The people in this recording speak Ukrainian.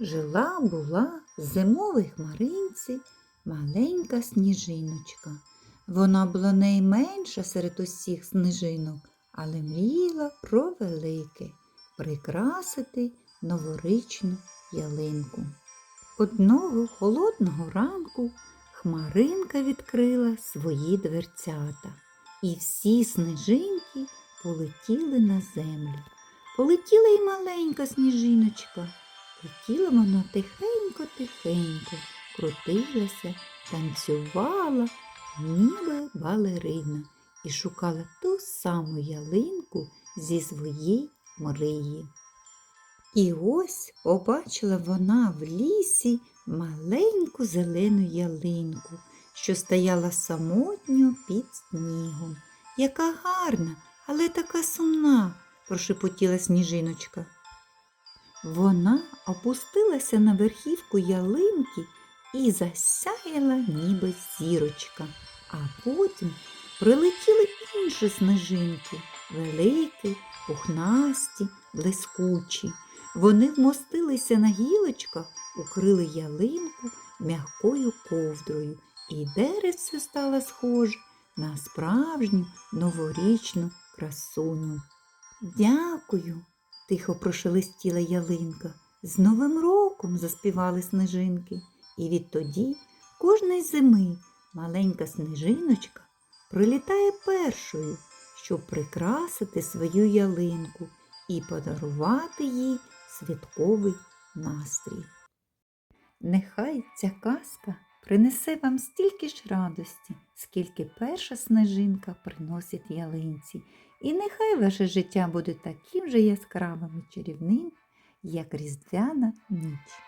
Жила була в зимовій хмаринці маленька сніжиночка. Вона була найменша серед усіх сніжинок, але мріяла про велике прикрасити новорічну ялинку. Одного холодного ранку хмаринка відкрила свої дверцята, і всі снежинки полетіли на землю. Полетіла й маленька сніжиночка. Летіла вона тихенько-тихенько, крутилася, танцювала, ніби балерина, і шукала ту саму ялинку зі своєї мрії. І ось побачила вона в лісі маленьку зелену ялинку, що стояла самотньо під снігом. Яка гарна, але така сумна, прошепотіла сніжиночка. Вона опустилася на верхівку ялинки і засяяла, ніби зірочка, а потім прилетіли інші снежинки, великі, пухнасті, блискучі. Вони вмостилися на гілочках, укрили ялинку м'якою ковдрою, і деревце стало схоже на справжню новорічну красуню. Дякую, тихо прошелестіла ялинка. З Новим роком заспівали снежинки. І відтоді кожної зими маленька снежиночка прилітає першою, щоб прикрасити свою ялинку і подарувати їй святковий настрій. Нехай ця казка принесе вам стільки ж радості, скільки перша снежинка приносить ялинці, і нехай ваше життя буде таким же яскравим і чарівним, як різдвяна ніч.